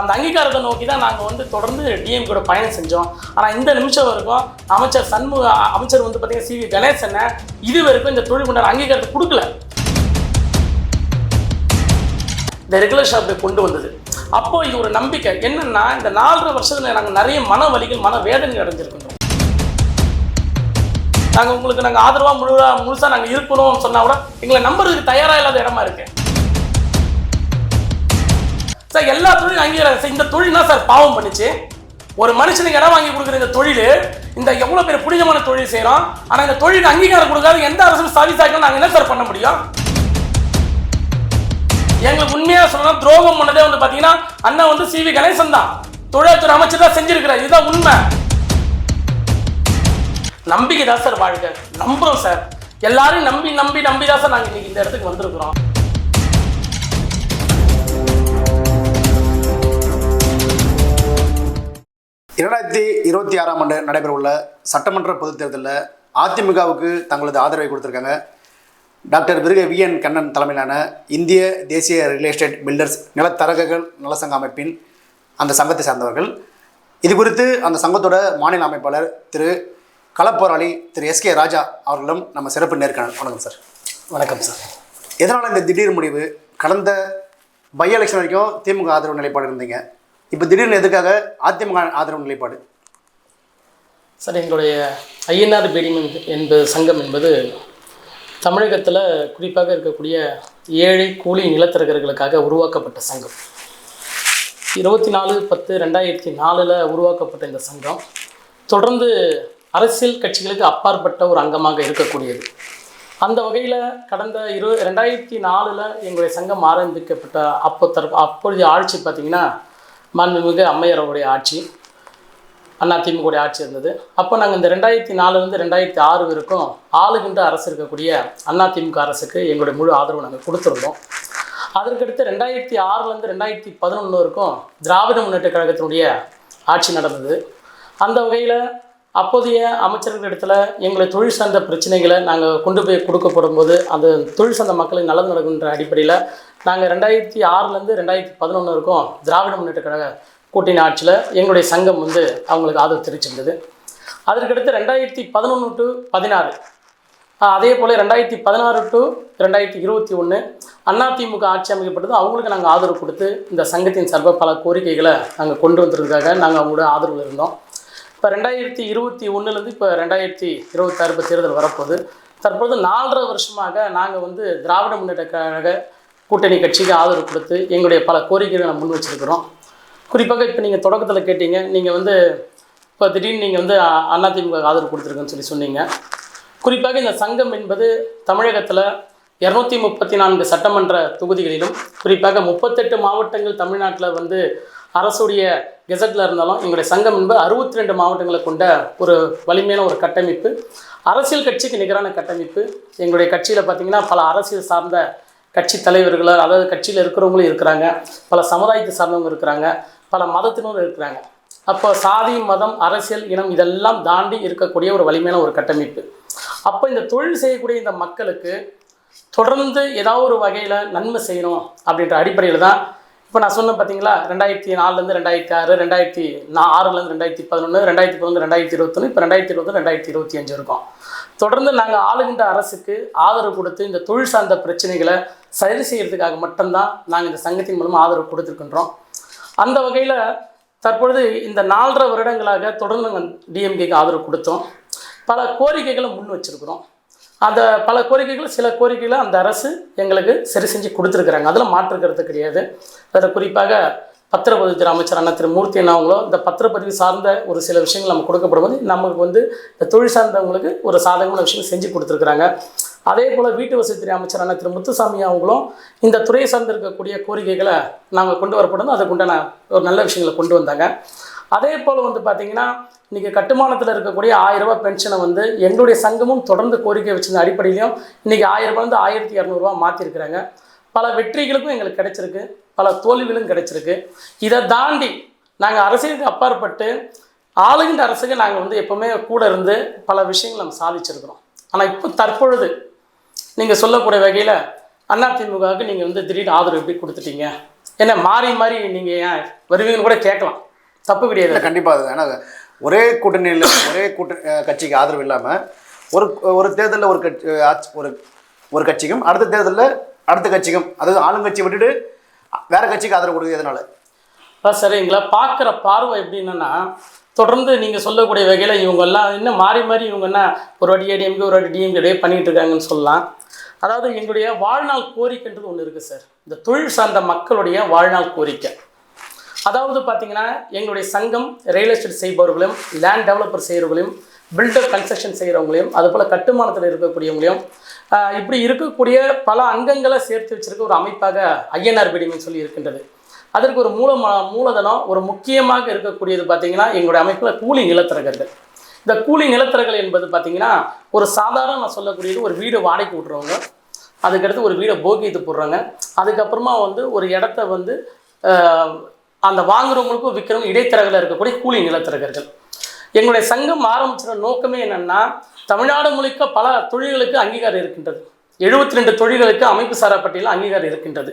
அந்த அங்கீகாரத்தை நோக்கி தான் நாங்கள் வந்து தொடர்ந்து டிஎம் கூட பயணம் செஞ்சோம். ஆனால் இந்த நிமிஷம் வரைக்கும் அமைச்சர் சண்முக அமைச்சர் வந்து பார்த்தீங்கன்னா சி வி கணேசனை இது வரைக்கும் இந்த தொழில் கொண்டாட அங்கீகாரத்தை கொடுக்கல. இந்த ரெகுலர் ஷாப்பை கொண்டு வந்தது. அப்போ இது ஒரு நம்பிக்கை. என்னன்னா இந்த நாலரை வருஷத்துல நாங்கள் நிறைய மன வலிகள் மன வேதனை அடைஞ்சிருக்கின்றோம் நாங்கள் உங்களுக்கு நாங்கள் ஆதரவாக முழுவா முழுசாக நாங்கள் இருக்கணும்னு சொன்னால் கூட எங்களை நம்புறதுக்கு தயாராக இல்லாத இடமா இருக்குது சார் எல்லா தொழிலும் அங்கீகாரம் சார் இந்த தொழில் தான் சார் பாவம் பண்ணுச்சு. ஒரு மனுஷனுக்கு இடம் வாங்கி கொடுக்குற இந்த தொழில் இந்த எவ்வளோ பேர் புனிதமான தொழில் செய்கிறோம் ஆனால் இந்த தொழிலுக்கு அங்கீகாரம் கொடுக்காத எந்த அரசும் சர்வீஸ் ஆகணும் நாங்கள் என்ன சார் பண்ண முடியும்? எங்களுக்கு உண்மையாக சொன்னா துரோகம் பண்ணதே வந்து பாத்தீங்கன்னா அண்ணன் வந்து சி. வி. கணேசன் தான். தொழில்துறை அமைச்சர் தான் செஞ்சிருக்கிறார். இதுதான் உண்மை. நம்பிக்கை தான் சார் வாழ்க்கை. நம்புறோம் சார் எல்லாரும் நம்பி நம்பி நம்பி தான் சார் நாங்கள் இன்னைக்கு இந்த இடத்துக்கு வந்திருக்கிறோம். இரண்டாயிரத்தி இருபத்தி ஆறாம் ஆண்டு நடைபெறவுள்ள சட்டமன்ற பொதுத் தேர்தலில் அதிமுகவுக்கு தங்களது ஆதரவை கொடுத்திருக்காங்க. டாக்டர் விருக வி என் கண்ணன் தலைமையிலான இந்திய தேசிய ரியல் எஸ்டேட் பில்டர்ஸ் நிலத்தரகர்கள் நலசங்க அமைப்பின் அந்த சங்கத்தை சார்ந்தவர்கள். இது குறித்து அந்த சங்கத்தோட மாநில அமைப்பாளர் திரு களப்போராளி திரு எஸ்கே ராஜா அவர்களும் நம்ம சிறப்பு நேர்காணல். வணக்கம் சார். வணக்கம் சார். எதனால் இந்த திடீர் முடிவு? கடந்த பை எலெக்ஷன் வரைக்கும் திமுக ஆதரவு நிலைப்பாடு இருந்தீங்க. இப்போ திடீர்னு எதுக்காக அதிமுக ஆதரவு நிலைப்பாடு? சார் எங்களுடைய ஐஎன்ஆர் பீடிங் என்பது சங்கம் என்பது தமிழகத்தில் குறிப்பாக இருக்கக்கூடிய ஏழை கூலி நிலத்தரகர்களுக்காக உருவாக்கப்பட்ட சங்கம். இருபத்தி நாலு பத்து ரெண்டாயிரத்தி நாலில் உருவாக்கப்பட்ட இந்த சங்கம் தொடர்ந்து அரசியல் கட்சிகளுக்கு அப்பாற்பட்ட ஒரு அங்கமாக இருக்கக்கூடியது. அந்த வகையில் கடந்த இரு ரெண்டாயிரத்தி நாலில் எங்களுடைய சங்கம் ஆரம்பிக்கப்பட்ட அப்போ தற்ப அப்பொழுதைய ஆட்சி பார்த்திங்கன்னா மாண்புமிகு அம்மையாரோடைய ஆட்சி அண்ணா திமுக ஆட்சி இருந்தது. அப்போ நாங்கள் இந்த ரெண்டாயிரத்தி நாலுலேருந்து ரெண்டாயிரத்தி ஆறு வரைக்கும் ஆளுகின்ற அரசு இருக்கக்கூடிய அண்ணா திமுக அரசுக்கு எங்களுடைய முழு ஆதரவு நாங்கள் கொடுத்துருந்தோம். அதற்கடுத்து ரெண்டாயிரத்தி ஆறுலேருந்து ரெண்டாயிரத்தி பதினொன்று வரைக்கும் திராவிட முன்னேற்ற கழகத்தினுடைய ஆட்சி நடந்தது. அந்த வகையில் அப்போதைய அமைச்சர்களிடத்தில் எங்களை தொழில் சார்ந்த பிரச்சனைகளை நாங்கள் கொண்டு போய் கொடுக்கப்படும் போது அந்த தொழில் சார்ந்த மக்களுக்கு நலன் நடக்குன்ற அடிப்படையில் நாங்கள் ரெண்டாயிரத்தி ஆறுலேருந்து ரெண்டாயிரத்தி பதினொன்று வரைக்கும் திராவிட முன்னேற்ற கழக கூட்டணி ஆட்சியில் எங்களுடைய சங்கம் வந்து அவங்களுக்கு ஆதரவு தெரிவிச்சிருந்தது. அதற்கடுத்து ரெண்டாயிரத்தி பதினொன்று டு பதினாறு அதே போல் ரெண்டாயிரத்தி பதினாறு டு ரெண்டாயிரத்தி இருபத்தி ஒன்று அதிமுக ஆட்சி அமைக்கப்பட்டது அவங்களுக்கு நாங்கள் ஆதரவு கொடுத்து இந்த சங்கத்தின் சார்பாக பல கோரிக்கைகளை நாங்கள் கொண்டு வந்ததுக்காக நாங்கள் அவங்களோட ஆதரவு இருந்தோம். இப்போ ரெண்டாயிரத்தி இருபத்தி ஒன்றுலேருந்து இப்போ ரெண்டாயிரத்தி இருபத்தாறு இப்போ தேர்தல் வரப்போகுது. தற்போது நாலரை வருஷமாக நாங்கள் வந்து திராவிட முன்னேற்ற கழக கூட்டணி கட்சிக்கு ஆதரவு கொடுத்து எங்களுடைய பல கோரிக்கைகளை முன் வச்சிருக்கிறோம். குறிப்பாக இப்போ நீங்கள் தொடக்கத்தில் கேட்டீங்க நீங்கள் வந்து இப்போ திடீர்னு நீங்கள் வந்து அ- அதிமுக ஆதரவு கொடுத்துருக்குன்னு சொல்லி சொன்னீங்க. குறிப்பாக இந்த சங்கம் என்பது தமிழகத்தில் இரநூத்தி முப்பத்தி நான்கு சட்டமன்ற தொகுதிகளிலும் குறிப்பாக முப்பத்தெட்டு மாவட்டங்கள் தமிழ்நாட்டில் வந்து அரசுடைய கெசட்டில் இருந்தாலும் எங்களுடைய சங்கம் என்பது அறுபத்தி ரெண்டு மாவட்டங்களை கொண்ட ஒரு வலிமையான ஒரு கட்டமைப்பு. அரசியல் கட்சிக்கு நிகரான கட்டமைப்பு. எங்களுடைய கட்சியில் பார்த்தீங்கன்னா பல அரசியல் சார்ந்த கட்சி தலைவர்கள் அதாவது கட்சியில் இருக்கிறவங்களும் இருக்கிறாங்க. பல சமுதாயத்தை சார்ந்தவங்க இருக்கிறாங்க. பல மதத்தினரும் இருக்கிறாங்க. அப்போ சாதி மதம் அரசியல் இனம் இதெல்லாம் தாண்டி இருக்கக்கூடிய ஒரு வலிமையான ஒரு கட்டமைப்பு. அப்போ இந்த தொழில் செய்யக்கூடிய இந்த மக்களுக்கு தொடர்ந்து ஏதாவது ஒரு வகையில் நன்மை செய்யணும் அப்படின்ற அடிப்படையில் தான் இப்போ நான் சொன்னேன் பார்த்தீங்களா ரெண்டாயிரத்தி நாலுலேருந்து ரெண்டாயிரத்தி ஆறு ரெண்டாயிரத்தி நா ஆறுலேருந்து ரெண்டாயிரத்தி பதினொன்று ரெண்டாயிரத்தி பதினொன்று ரெண்டாயிரத்தி இருபத்தொன்று இப்போ ரெண்டாயிரத்தி இருபது ரெண்டாயிரத்தி இருபத்தி அஞ்சு இருக்கும். தொடர்ந்து நாங்கள் ஆளுகின்ற அரசுக்கு ஆதரவு கொடுத்து இந்த தொழில் சார்ந்த பிரச்சனைகளை சரி செய்கிறதுக்காக மட்டும்தான் நாங்கள் இந்த சங்கத்தின் மூலமாக ஆதரவு கொடுத்துருக்கின்றோம். அந்த வகையில் தற்பொழுது இந்த நாலரை வருடங்களாக தொடர்ந்து நாங்கள் டிஎம்கேக்கு ஆதரவு கொடுத்தோம். பல கோரிக்கைகளை முன் வச்சிருக்கிறோம். அந்த பல கோரிக்கைகள் சில கோரிக்கைகளை அந்த அரசு எங்களுக்கு சரி செஞ்சு கொடுத்துருக்குறாங்க. அதில் மாற்றுக்கிறது கிடையாது. அதில் குறிப்பாக பத்திரப்பதிவுத்துறை அமைச்சர் அண்ணா திரு மூர்த்தி என்ன அவங்களோ இந்த பத்திரப்பதிவு சார்ந்த ஒரு சில விஷயங்கள் நம்ம கொடுக்கப்படும் போது நமக்கு வந்து இந்த தொழில் சார்ந்தவங்களுக்கு ஒரு சாதகமான விஷயம் செஞ்சு கொடுத்துருக்குறாங்க. அதே போல் வீட்டு வசதித்துறை அமைச்சர் அண்ணா திரு முத்துசாமி அவங்களும் இந்த துறையை சார்ந்திருக்கக்கூடிய கோரிக்கைகளை நாங்கள் கொண்டு வரப்படும். அதுக்குண்டான ஒரு நல்ல விஷயங்களை கொண்டு வந்தாங்க. அதே போல் வந்து பார்த்தீங்கன்னா இன்றைக்கி கட்டுமானத்தில் இருக்கக்கூடிய ஆயிரம் ரூபாய் பென்ஷனை வந்து எங்களுடைய சங்கமும் தொடர்ந்து கோரிக்கை வச்சிருந்த அடிப்படையிலையும் இன்றைக்கி ஆயிரம் வந்து ஆயிரத்தி இரநூறுவா மாற்றிருக்கிறாங்க பல வெற்றிகளுக்கும் எங்களுக்கு கிடைச்சிருக்கு. பல தோல்விகளும் கிடைச்சிருக்கு. இதை தாண்டி நாங்கள் அரசியலுக்கு அப்பாற்பட்டு ஆளுகின்ற அரசுக்கு நாங்கள் வந்து எப்போவுமே கூட இருந்து பல விஷயங்கள் நம்ம சாதிச்சிருக்கிறோம். ஆனால் இப்போ தற்பொழுது நீங்கள் சொல்லக்கூடிய வகையில் அதிமுகவுக்கு நீங்கள் வந்து திடீர்னு ஆதரவு எப்படி கொடுத்துட்டீங்க? என்ன மாறி மாறி நீங்கள் ஏன் வருவீங்கன்னு கூட கேட்கலாம். தப்பு கிடையாது. கண்டிப்பாக அது ஏன்னா ஒரே கூட்டணியில் ஒரே கூட்ட கட்சிக்கு ஆதரவு இல்லாமல் ஒரு ஒரு தேர்தலில் ஒரு கட்சி ஒரு ஒரு கட்சிக்கும் அடுத்த தேர்தலில் அடுத்த கட்சிக்கும் அதாவது ஆளுங்கட்சியை விட்டுட்டு வேற கட்சிக்கு ஆதரவு கொடுக்குறது எதனால? அதான் சார் எங்களை பார்க்குற பார்வை எப்படின்னா தொடர்ந்து நீங்கள் சொல்லக்கூடிய வகையில் இவங்கெல்லாம் இன்னும் மாறி மாறி இவங்க என்ன ஒரு வாட்டி ஏடிஎம்கே ஒரு வாட்டி டிஎம்கே பண்ணிகிட்டு இருக்காங்கன்னு சொல்லலாம். அதாவது எங்களுடைய வாழ்நாள் கோரிக்கைன்றது ஒன்று இருக்குது சார். இந்த தொழில் சார்ந்த மக்களுடைய வாழ்நாள் கோரிக்கை. அதாவது பார்த்தீங்கன்னா எங்களுடைய சங்கம் ரியல் எஸ்டேட் செய்பவர்களையும் லேண்ட் டெவலப்பர் செய்கிறவங்களையும் பில்டர் கன்ஸ்ட்ரக்ஷன் செய்கிறவங்களையும் அதுபோல் கட்டுமானத்தில் இருக்கக்கூடியவங்களையும் இப்படி இருக்கக்கூடிய பல அங்கங்களை சேர்த்து வச்சிருக்க ஒரு அமைப்பாக ஐஎன்ஆர் பிடிமின்னு சொல்லி இருக்கின்றது. அதற்கு ஒரு மூல மூலதனம் ஒரு முக்கியமாக இருக்கக்கூடியது பார்த்தீங்கன்னா எங்களுடைய அமைப்பில் கூலி நிலத்தரகர்கள். இந்த கூலி நிலத்தரகர்கள் என்பது பார்த்திங்கன்னா ஒரு சாதாரண நான் சொல்லக்கூடியது ஒரு வீடு வாடகைக்கு விட்றவங்க அதுக்கடுத்து ஒரு வீடை போக்கியத்து போடுறாங்க. அதுக்கப்புறமா வந்து ஒரு இடத்த வந்து அந்த வாங்குறவங்களுக்கும் விற்கிறவங்க இடைத்தரகில் இருக்கக்கூடிய கூலி நிலத்தரகர்கள். எங்களுடைய சங்கம் ஆரம்பிச்சிட நோக்கமே என்னன்னா தமிழ்நாடு முழுக்க பல தொழில்களுக்கு அங்கீகாரம் இருக்கின்றது. எழுபத்தி ரெண்டு தொழில்களுக்கு அமைப்பு சாரா பட்டியலில் அங்கீகாரம் இருக்கின்றது.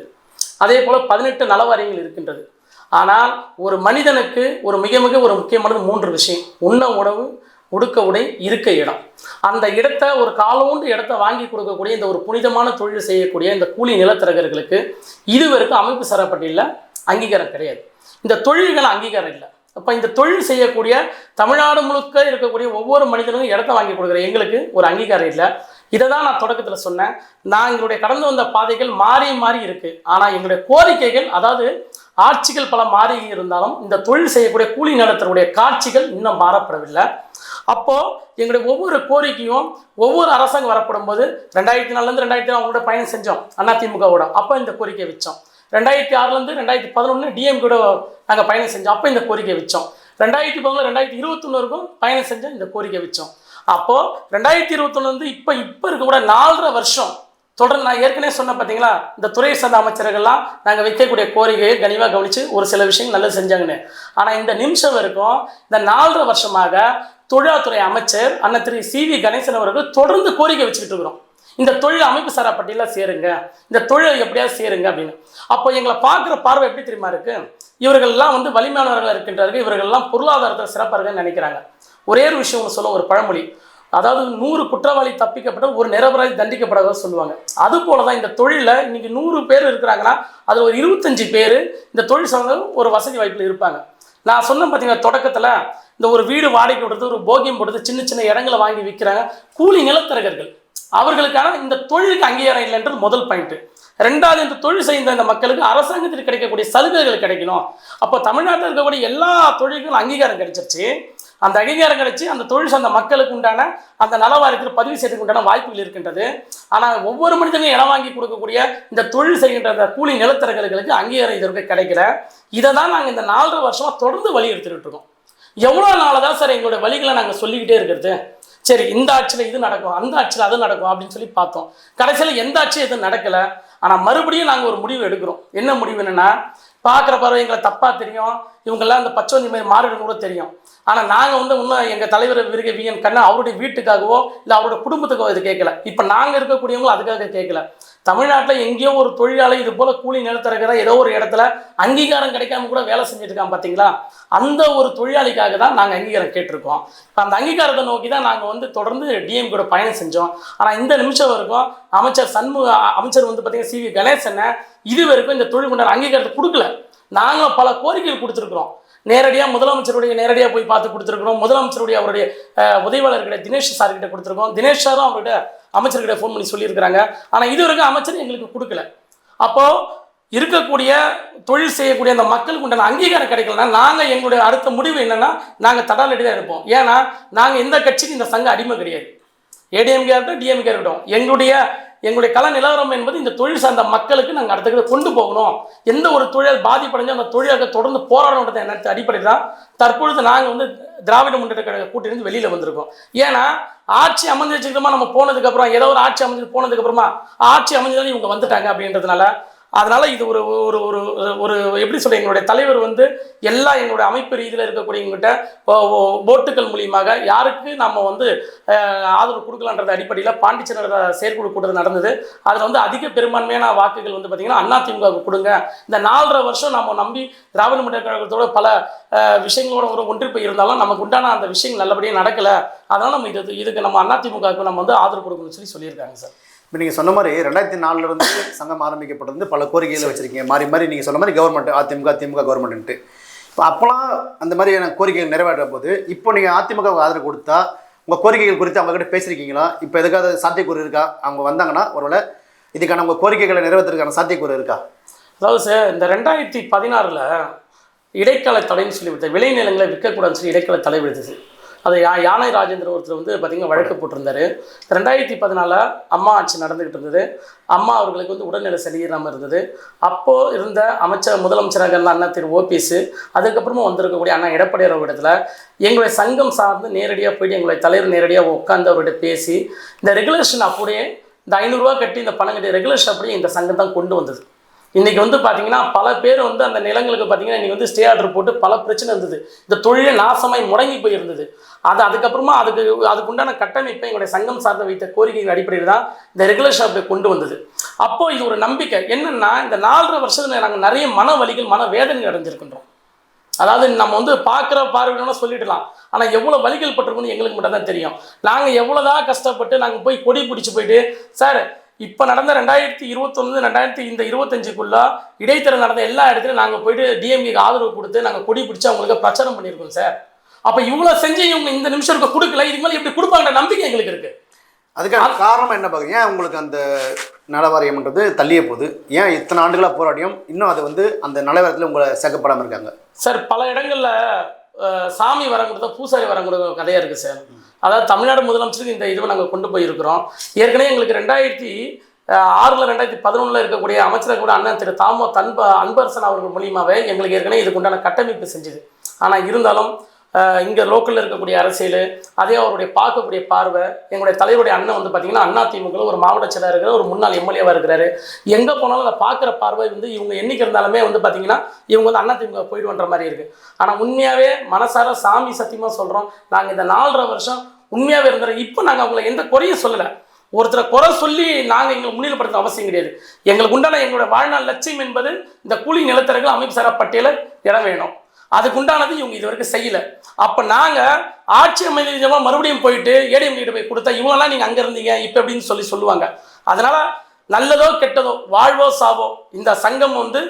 அதே போல் பதினெட்டு நலவாரியங்கள் இருக்கின்றது. ஆனால் ஒரு மனிதனுக்கு ஒரு மிக மிக ஒரு முக்கியமானது மூன்று விஷயம். உண்ண உணவு உடுக்க உடை இருக்க இடம். அந்த இடத்த ஒரு காலோண்டு இடத்த வாங்கி கொடுக்கக்கூடிய இந்த ஒரு புனிதமான தொழில் செய்யக்கூடிய இந்த கூலி நிலத்தரகர்களுக்கு இதுவரைக்கும் அமைப்பு சாரப்பட்டியில் அங்கீகாரம் கிடையாது. இந்த தொழில்கள் அங்கீகாரம் இல்லை. அப்போ இந்த தொழில் செய்யக்கூடிய தமிழ்நாடு முழுக்க இருக்கக்கூடிய ஒவ்வொரு மனிதனுக்கும் இடத்த வாங்கி கொடுக்குற எங்களுக்கு ஒரு அங்கீகாரம் இல்லை. இதை தான் நான் தொடக்கத்தில் சொன்னேன். நான் எங்களுடைய கடந்து வந்த பாதைகள் மாறி மாறி இருக்குது ஆனால் எங்களுடைய கோரிக்கைகள் அதாவது ஆட்சிகள் பல மாறி இருந்தாலும் இந்த தொழில் செய்யக்கூடிய கூலி நடத்தருடைய காட்சிகள் இன்னும் மாறப்படவில்லை. அப்போது எங்களுடைய ஒவ்வொரு கோரிக்கையும் ஒவ்வொரு அரசாங்கம் வரப்படும் போது ரெண்டாயிரத்தி நாலுலேருந்து ரெண்டாயிரத்தி அவங்களோட பயணம் செஞ்சோம் அதிமுகவோட அப்போ இந்த கோரிக்கை வச்சோம். ரெண்டாயிரத்தி ஆறுலேருந்து ரெண்டாயிரத்தி பதினொன்று டிஎம் கூட நாங்கள் பயணம் செஞ்சோம். அப்போ இந்த கோரிக்கை வச்சோம். ரெண்டாயிரத்தி பதினொன்று ரெண்டாயிரத்தி இருபத்தொன்று வரைக்கும் பயணம் செஞ்சோம் இந்த கோரிக்கை வச்சோம். அப்போது ரெண்டாயிரத்தி இருபத்தொன்னுலேருந்து வந்து இப்போ இப்போ இருக்கக்கூட நாலரை வருஷம் தொடர்ந்து நான் ஏற்கனவே சொன்னேன் பார்த்தீங்களா இந்த துறை சார்ந்த அமைச்சர்கள்லாம் நாங்கள் வைக்கக்கூடிய கோரிக்கையை கனிவாக கவனித்து ஒரு சில விஷயங்கள் நல்லது செஞ்சாங்கன்னு. ஆனால் இந்த நிமிஷம் வரைக்கும் இந்த நாலரை வருஷமாக தொழிலாளத்துறை அமைச்சர் அண்ணன் திரு சி வி கணேசன் அவர்கள் தொடர்ந்து கோரிக்கை வச்சுக்கிட்டு இருக்கிறோம். இந்த தொழில் அமைப்பு சாரா பட்டியலாக சேருங்க. இந்த தொழிலை எப்படியாவது சேருங்க அப்படின்னு. அப்போ எங்களை பார்க்குற பார்வை எப்படி தெரியுமா இருக்குது இவர்கள்லாம் வந்து வலிமையானவர்களாக இருக்கின்றார்கள். இவர்கள்லாம் பொருளாதாரத்தில் சிறப்பாக இருக்குன்னு நினைக்கிறாங்க. ஒரே ஒரு விஷயம் சொல்ல ஒரு பழமொழி. அதாவது நூறு குற்றவாளி தப்பிக்கப்பட்ட ஒரு நிரபராதி தண்டிக்கப்படாத சொல்லுவாங்க. அது போல தான் இந்த தொழிலில் இன்னைக்கு நூறு பேர் இருக்கிறாங்கன்னா அதில் ஒரு இருபத்தஞ்சு பேர் இந்த தொழில் சார்ந்த ஒரு வசதி வாய்ப்பில் இருப்பாங்க. நான் சொன்னேன் பார்த்தீங்கன்னா தொடக்கத்தில் இந்த ஒரு வீடு வாடகை விடுறது ஒரு போகியம் போடுறது சின்ன சின்ன இடங்களை வாங்கி விற்கிறாங்க கூலி நிலத்தரகர்கள். அவர்களுக்கான இந்த தொழிலுக்கு அங்கீகாரம் இல்லைன்றது முதல் பாயிண்ட் ரெண்டாவது இந்த தொழில் செய்த இந்த மக்களுக்கு அரசாங்கத்தில் கிடைக்கக்கூடிய சலுகைகள் கிடைக்கணும். அப்போ தமிழ்நாட்டில் இருக்கக்கூடிய எல்லா தொழில்களும் அங்கீகாரம் கிடைச்சிருச்சு. அந்த அங்கீகாரம் கிடைச்சி அந்த தொழில் சார்ந்த மக்களுக்கு உண்டான அந்த நலவாரியத்தில் பதிவு செய்யறதுக்கு உண்டான வாய்ப்புகள் இருக்கின்றது. ஆனால் ஒவ்வொரு மனிதனும் இடம் வாங்கி கொடுக்கக்கூடிய இந்த தொழில் செய்கின்ற அந்த கூலி நிலத்தரகர்களுக்கு அங்கீகாரம் இதற்கு கிடைக்கல. இதை தான் நாங்கள் இந்த நாலரை வருஷமாக தொடர்ந்து வலியுறுத்திட்டு இருக்கோம். எவ்வளோ நாளாக தான் சார் எங்களுடைய வழிகளை நாங்கள் சொல்லிக்கிட்டே இருக்கிறது? சரி இந்த ஆட்சியில் இது நடக்கும் அந்த ஆட்சியில் அது நடக்கும் அப்படின்னு சொல்லி பார்த்தோம். கடைசியில் எந்த ஆட்சியும் எதுவும் நடக்கலை. ஆனால் மறுபடியும் நாங்கள் ஒரு முடிவு எடுக்கிறோம். என்ன முடிவு என்னென்னா பார்க்குற பறவை எங்களை தப்பாக தெரியும். இவங்கெல்லாம் அந்த பச்சோந்தி மாதிரி மாறிடும் கூட தெரியும். ஆனால் நாங்கள் வந்து இன்னும் எங்கள் தலைவர் விருக விஎன் கண்ணா அவருடைய வீட்டுக்காகவோ இல்லை அவருடைய குடும்பத்துக்கோ இது கேட்கல. இப்போ நாங்கள் இருக்கக்கூடியவங்களும் அதுக்காக கேட்கல. தமிழ்நாட்டில் எங்கேயோ ஒரு தொழிலாளி இது போல் கூலி நிலத்தரகிற ஏதோ ஒரு இடத்துல அங்கீகாரம் கிடைக்காம கூட வேலை செஞ்சுட்டு இருக்கான் பார்த்தீங்களா அந்த ஒரு தொழிலாளிக்காக தான் நாங்கள் அங்கீகாரம் கேட்டிருக்கோம். இப்போ அந்த அங்கீகாரத்தை நோக்கி தான் நாங்கள் வந்து தொடர்ந்து டிஎம் கூட பயணம் செஞ்சோம். ஆனால் இந்த நிமிஷம் வரைக்கும் அமைச்சர் சண்முக அமைச்சர் வந்து பார்த்தீங்கன்னா சி வி கணேசனை இது வரைக்கும் இந்த தொழில் கொண்டாட அங்கீகாரத்தை கொடுக்கல. நாங்களும் பல கோரிக்கைகள் கொடுத்துருக்குறோம். நேரடியாக முதலமைச்சருடைய நேரடியாக போய் பார்த்து கொடுத்துருக்குறோம். முதலமைச்சருடைய அவருடைய உதவியாளர்கிட்ட தினேஷ் சார்கிட்ட கொடுத்துருக்கோம். தினேஷ் சாரும் அவர்கிட்ட அமைச்சர்கிட்ட ஃபோன் பண்ணி சொல்லியிருக்கிறாங்க. ஆனால் இது வரைக்கும் அமைச்சர் எங்களுக்கு கொடுக்கல. அப்போது இருக்கக்கூடிய தொழில் செய்யக்கூடிய அந்த மக்களுக்கு உண்டான அங்கீகாரம் கிடைக்கலன்னா நாங்கள் எங்களுடைய அடுத்த முடிவு என்னென்னா நாங்கள் தடாலடி தான் இருப்போம். ஏன்னா நாங்கள் எந்த கட்சிக்கு இந்த சங்கம் அடிமை கிடையாது. ஏடிஎம்கே இருக்கட்டும் டிஎம்கே இருக்கட்டும் எங்களுடைய எங்களுடைய கள நிலவரம் என்பது இந்த தொழில் சார்ந்த மக்களுக்கு நாங்கள் அடுத்த கொண்டு போகணும். எந்த ஒரு தொழில் பாதிப்படைஞ்சோ அந்த தொழிலாக தொடர்ந்து போராடணுன்றது என்ன அடிப்படையில் தான். தற்பொழுது நாங்கள் வந்து திராவிட முன்னேற்ற கழக கூட்டிலிருந்து வெளியில் வந்திருக்கோம். ஏன்னா ஆட்சி அமைஞ்சிச்சுக்கிட்டோமா நம்ம போனதுக்கப்புறம் ஏதோ ஒரு ஆட்சி அமைஞ்சு போனதுக்கப்புறமா ஆட்சி அமைஞ்சதாலும் இவங்க வந்துட்டாங்க அப்படின்றதுனால அதனால் இது ஒரு ஒரு ஒரு ஒரு எப்படி சொல்ற எங்களுடைய தலைவர் வந்து எல்லா எங்களுடைய அமைப்பு ரீதியில் இருக்கக்கூடியவங்ககிட்ட ஓட்டுகள் மூலியமாக யாருக்கு நம்ம வந்து ஆதரவு கொடுக்கலான்றது அடிப்படையில் பாண்டிச்சேரி செயற்குழு கூட்டம் நடந்தது. அதில் வந்து அதிக பெரும்பான்மையான வாக்குகள் வந்து பார்த்திங்கன்னா அதிமுகவுக்கு கொடுங்க. இந்த நாலரை வருஷம் நம்ம நம்பி திராவிட முன்னேற்ற கழகத்தோட பல விஷயங்களோட ஒரு ஒன்றி போய் இருந்தாலும் நமக்கு உண்டான அந்த விஷயங்கள் நல்லபடியாக நடக்கலை. அதனால் நம்ம இது இதுக்கு நம்ம அதிமுகவுக்கு நம்ம வந்து ஆதரவு கொடுக்கணும்னு சொல்லி சொல்லியிருக்காங்க சார். இப்போ நீங்கள் சொன்ன மாதிரி ரெண்டாயிரத்தி நாலுல இருந்து சங்கம் ஆரம்பிக்கப்பட்டது பல கோரிக்கைகளை வச்சுருக்கீங்க. மாறி மாறி நீங்கள் சொன்ன மாதிரி கவர்மெண்ட் அதிமுக திமுக கவர்மெண்ட்டு இப்போ அப்போலாம் அந்த மாதிரியான கோரிக்கைகள் நிறைவேற்ற போது இப்போ நீங்கள் அதிமுக ஆதரவு கொடுத்தா உங்கள் கோரிக்கைகள் குறித்து அவங்ககிட்ட பேசியிருக்கீங்களா? இப்போ எதுக்காவது சாத்தியக்கூறு இருக்கா? அவங்க வந்தாங்கன்னா ஒருவேளை இதுக்கான உங்கள் கோரிக்கைகளை நிறைவேற்றுறதுக்கான சாத்தியக்கூறு இருக்கா? அதாவது சார் இந்த ரெண்டாயிரத்தி பதினாறில் இடைக்கால தடைன்னு சொல்லி விட்டது விளைநிலங்களை விற்கக்கூடாதுன்னு சொல்லி இடைக்கால தடை விடுத்தது அது யா யானை ராஜேந்திர ஒருத்தர் வந்து பார்த்திங்கன்னா வழக்கு போட்டிருந்தாரு. ரெண்டாயிரத்தி பதினாலில் அம்மா ஆட்சி நடந்துக்கிட்டு இருந்தது. அம்மா அவர்களுக்கு வந்து உடல்நிலை சரியில்லாமல் இருந்தது. அப்போது இருந்த அமைச்சர் முதலமைச்சராக இருந்த அண்ணா திரு ஓபிஎஸ் அதுக்கப்புறமா வந்திருக்கக்கூடிய அண்ணா எடப்பாடியார் இடத்துல எங்களுடைய சங்கம் சார்ந்து நேரடியாக போயிட்டு எங்களுடைய தலைவர் நேரடியாக உட்காந்து அவர்கிட்ட பேசி இந்த ரெகுலேஷன் அப்படியே இந்த ஐநூறுரூவா கட்டி இந்த பணம் கட்டி ரெகுலேஷன் அப்படியே இந்த சங்கம் தான் கொண்டு வந்தது. இன்றைக்கி வந்து பார்த்தீங்கன்னா பல பேர் வந்து அந்த நிலங்களுக்கு பார்த்தீங்கன்னா இன்றைக்கி வந்து ஸ்டே ஆர்டர் போட்டு பல பிரச்சனை இருந்தது. இந்த தொழிலே நாசமாய் முடங்கி போயிருந்தது. அது அதுக்கப்புறமா அதுக்கு அதுக்குண்டான கட்டமைப்பை எங்களுடைய சங்கம் சார்ந்த வைத்த கோரிக்கைகள் அடிப்படையில் தான் இந்த ரெகுலேஷன் அப்படி கொண்டு வந்தது. அப்போ இது ஒரு நம்பிக்கை. என்னன்னா இந்த நாலரை வருஷத்துல நாங்கள் நிறைய மன வலிகள் மன வேதனை அடைஞ்சிருக்கின்றோம். அதாவது நம்ம வந்து பார்க்குற பார்வையினா சொல்லிடலாம். ஆனால் எவ்வளோ வலிகள் பட்டிருக்குன்னு எங்களுக்கு மட்டும் தான் தெரியும். நாங்கள் எவ்வளோதான் கஷ்டப்பட்டு நாங்கள் போய் கொடி பிடிச்சி போயிட்டு சார் இப்போ நடந்த ரெண்டாயிரத்தி இருபத்தொன்று ரெண்டாயிரத்தி இந்த இருபத்தஞ்சுக்குள்ளே இடைத்தரம் நடந்த எல்லா இடத்துலையும் நாங்கள் போயிட்டு டிஎம்கேக்கு ஆதரவு கொடுத்து நாங்கள் கொடி பிடிச்சி அவங்களுக்கு பிரச்சாரம் பண்ணியிருக்கோம் சார். அப்போ இவ்வளோ செஞ்சு இவங்க இந்த நிமிஷம் இருக்க கொடுக்கல இதுக்கு மேலே எப்படி கொடுப்பாங்கன்ற நம்பிக்கை எங்களுக்கு இருக்குது அதுக்கான காரணம் என்ன பார்க்குறீங்க ஏன் உங்களுக்கு அந்த நலவாரியம்ன்றது தள்ளிய போகுது? ஏன் இத்தனை ஆண்டுகளாக போராடியும் இன்னும் அது வந்து அந்த நலவாரியத்தில் உங்களை சேர்க்கப்படாமல் இருக்காங்க? சார் பல இடங்கள்ல சாமி வரங்கிறத பூசாரி வரங்கிற கதையாக இருக்குது சார். அதாவது தமிழ்நாடு முதலமைச்சருக்கு இந்த இதுவை நாங்கள் கொண்டு போயிருக்கிறோம். ஏற்கனவே எங்களுக்கு ரெண்டாயிரத்தி ஆறில் ரெண்டாயிரத்தி பதினொன்றில் இருக்கக்கூடிய அமைச்சர் கூட அண்ணன் திரு தாமோ தன்ப அன்பரசன் அவர்கள் மூலியமாகவே எங்களுக்கு ஏற்கனவே இதுக்கு உண்டான கட்டமைப்பு செஞ்சுது. ஆனால் இருந்தாலும் இங்கே லோக்கலில் இருக்கக்கூடிய அரசியல் அதே அவருடைய பார்க்கக்கூடிய பார்வை எங்களுடைய தலைவருடைய அண்ணன் வந்து பார்த்தீங்கன்னா அண்ணா திமுக ஒரு மாவட்ட செயலாளர் இருக்கிற ஒரு முன்னாள் எம்எல்ஏவாக இருக்கிறாரு. எங்கே போனாலும் அதை பார்க்குற பார்வை வந்து இவங்க என்னைக்கு இருந்தாலுமே வந்து பார்த்தீங்கன்னா இவங்க வந்து அண்ணா திமுக போயிடுவன்ற மாதிரி இருக்குது ஆனால் உண்மையாகவே மனசார சாமி சத்தியமாக சொல்கிறோம் நாங்கள் இந்த நாலரை வருஷம் உண்மையாகவே இருந்துறோம் இப்போ நாங்கள் அவங்கள எந்த குறையும் சொல்லலை. ஒருத்தரை குறை சொல்லி நாங்கள் எங்களை முன்னிலைப்படுத்த அவசியம் கிடையாது. எங்களுக்கு உண்டான எங்களோட வாழ்நாள் லட்சியம் என்பது இந்த கூலி நிலத்தரங்கள் அமைப்பு சாரா பட்டியலில் இடம் வேணும். அதுக்குண்டானது இவங்க இது வரைக்கும் செய்யலை. அப்போ நாங்கள் ஆட்சி அமைதியமாக மறுபடியும் போயிட்டு ஏடிஎம்கிட்ட போய் கொடுத்தா இவங்கெல்லாம் நீங்கள் அங்கே இருந்தீங்க இப்போ அப்படின்னு சொல்லி சொல்லுவாங்க. அதனால் நல்லதோ கெட்டதோ வாழ்வோ சாவோ இந்த சங்கம் வந்து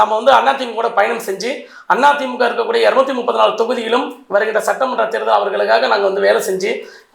நம்ம வந்து அதிமுக கூட பயணம் செஞ்சு அதிமுக இருக்கக்கூடிய இரநூத்தி முப்பத்தி நாலு தொகுதியிலும் வருகின்ற சட்டமன்ற தேர்தல் அவர்களுக்காக நாங்கள் வந்து வேலை செஞ்சு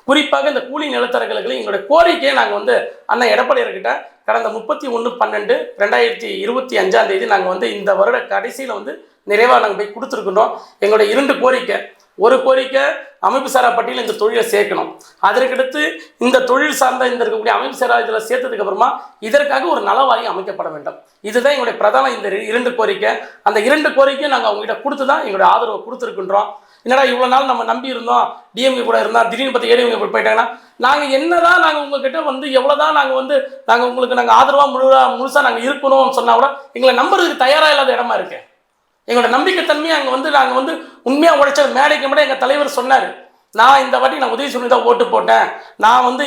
குறிப்பாக இந்த கூலி நிலத்தரர்களுக்கு எங்களுடைய கோரிக்கையை நாங்கள் வந்து அண்ணன் எடப்பாடியர்கிட்ட கடந்த முப்பத்தி ஒன்று பன்னெண்டு ரெண்டாயிரத்தி இருபத்தி அஞ்சாம் தேதி நாங்கள் வந்து இந்த வருட கடைசியில் வந்து நிறைவாக நாங்கள் போய் கொடுத்துருக்கின்றோம். எங்களுடைய இரண்டு கோரிக்கை. ஒரு கோரிக்கை அமைப்பு சாரா பட்டியலில் இந்த தொழிலை சேர்க்கணும். அதற்கடுத்து இந்த தொழில் சார்ந்த இந்த இருக்கக்கூடிய அமைப்பு சாரா இதில் சேர்த்ததுக்கு அப்புறமா இதற்காக ஒரு நலவாரியம் அமைக்கப்பட வேண்டும். இதுதான் எங்களுடைய பிரதான இந்த இரண்டு கோரிக்கை. அந்த இரண்டு கோரிக்கையும் நாங்கள் அவங்ககிட்ட கொடுத்து தான் எங்களுடைய ஆதரவை கொடுத்துருக்கின்றோம். என்னடா இவ்வளோ நாள் நம்ம நம்பி இருந்தோம்? டிஎம்கே கூட இருந்தோம் திடீர்னு பார்த்து ஏடிஎம்கே போய் போயிட்டாங்கன்னா நாங்கள் என்னதான் நாங்கள் உங்ககிட்ட வந்து எவ்வளோ தான் நாங்கள் வந்து நாங்கள் உங்களுக்கு நாங்கள் ஆதரவாக முழுவாக முழுசாக நாங்கள் இருக்கணும்னு சொன்னால் கூட எங்களை நம்புறதுக்கு தயாராக இல்லாத இடமா இருக்கு. எங்களோட நம்பிக்கைத்தன்மையை அங்கே வந்து நாங்கள் வந்து உண்மையாக உழைச்ச மேடைக்கு மேடம் எங்கள் தலைவர் சொன்னார். நான் இந்த வாட்டி நான் உதவி சொல்லி தான் ஓட்டு போட்டேன். நான் வந்து